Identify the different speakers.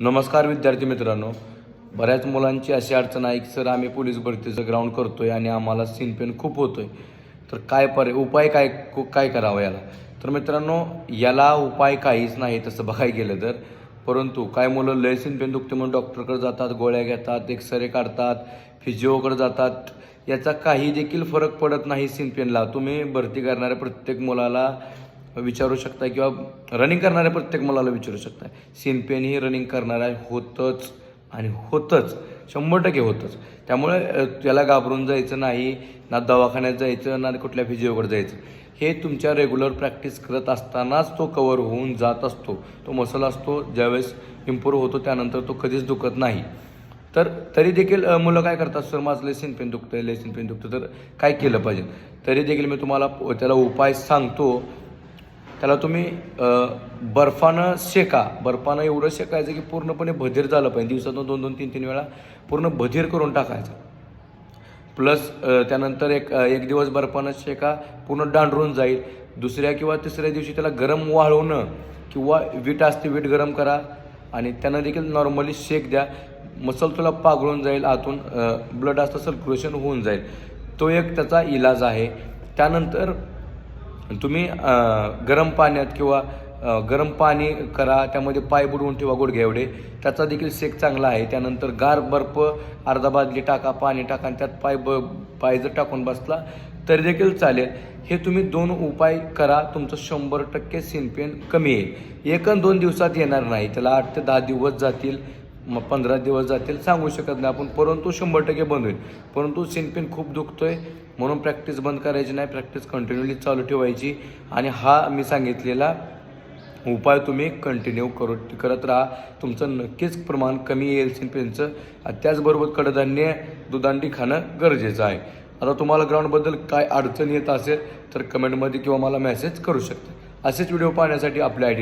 Speaker 1: नमस्कार विद्यार्थी मित्रांनो. बऱ्याच मुलांची अशी अडचण आहे की सर आम्ही पोलीस भरतीचं ग्राउंड करतो आहे आणि आम्हाला सिनपेन पेन खूप आहे तर काय पर उपाय काय काय करावं याला? तर मित्रांनो याला उपाय काहीच नाही तसं बघायला गेलं तर. परंतु काय मुलं लय सिनपेन दुखते म्हणून डॉक्टरकडे जातात गोळ्या घेतात एक्सरे काढतात फिजिओकडे जातात. याचा काही देखील फरक पडत नाही सिनपेनला तुम्ही भरती करणाऱ्या प्रत्येक मुलाला विचारू शकता किंवा रनिंग करणाऱ्या प्रत्येक मुलाला विचारू शकता. सीन पेन ही रनिंग करणाऱ्या होतंच आणि होतंच. शंभर टक्के होतंच. त्यामुळे त्याला घाबरून जायचं नाही ना दवाखान्यात जायचं ना कुठल्या फिजिओकडे जायचं. हे तुमच्या रेग्युलर प्रॅक्टिस करत असतानाच तो कवर होऊन जात असतो. तो मसल असतो ज्यावेळेस इम्प्रूव्ह होतो त्यानंतर तो कधीच दुखत नाही. तर तरी देखील मुलं काय करतात? सर माझं लेसिन पेन दुखतं लेसिन पेन दुखतं तर काय केलं पाहिजे? तरी देखील मी तुम्हाला त्याला उपाय सांगतो. त्याला तुम्ही बर्फानं शेका. बर्फानं एवढं शेकायचं की पूर्णपणे बधीर झालं पाहिजे. दिवसातून दोन दोन तीन तीन वेळा पूर्ण बधीर करून टाकायचं. प्लस त्यानंतर एक एक दिवस बर्फानं शेका पूर्ण डांडरून जाईल. दुसऱ्या किंवा तिसऱ्या दिवशी त्याला गरम वाळवणं किंवा वीट असते वीट गरम करा. आणि त्यांना देखील नॉर्मली शेक द्या. मसल तुला पागळून जाईल आतून ब्लड असतं सर्क्युलेशन होऊन जाईल. तो एक त्याचा इलाज आहे. त्यानंतर तुम्ही गरम पाण्यात किंवा गरम पाणी करा त्यामध्ये पाय बुडवून ठेवा गुडघ्या एवढे. त्याचा देखील शेक चांगला आहे. त्यानंतर गार बर्फ अर्धा बादली टाका पाणी टाका आणि त्यात पाय ब पाय जर टाकून बसला तरी देखील चालेल. हे तुम्ही दोन उपाय करा. तुमचं शंभर टक्के सिनपेन कमी येईल. एक दोन दिवसात येणार नाही. त्याला आठ ते दहा दिवस जातील. मग पंधरा दिवस जातील सांगू शकत नाही आपण. परंतु शंभर टक्के बंद होईल. परंतु सिनपिन खूप दुखतोय. म्हणून प्रॅक्टिस बंद करायची नाही. प्रॅक्टिस कंटिन्युअली चालू ठेवायची. आणि हा मी सांगितलेला उपाय तुम्ही कंटिन्यू करू करत राहा. तुमचं नक्कीच प्रमाण कमी येईल सिनपिनचं त्याचबरोबर कडधान्य दुधांडी खाणं गरजेचं आहे. आता तुम्हाला ग्राउंडबद्दल काय अडचण येत असेल तर कमेंटमध्ये किंवा मला मेसेज करू शकता. असेच व्हिडिओ पाहण्यासाठी आपल्या आय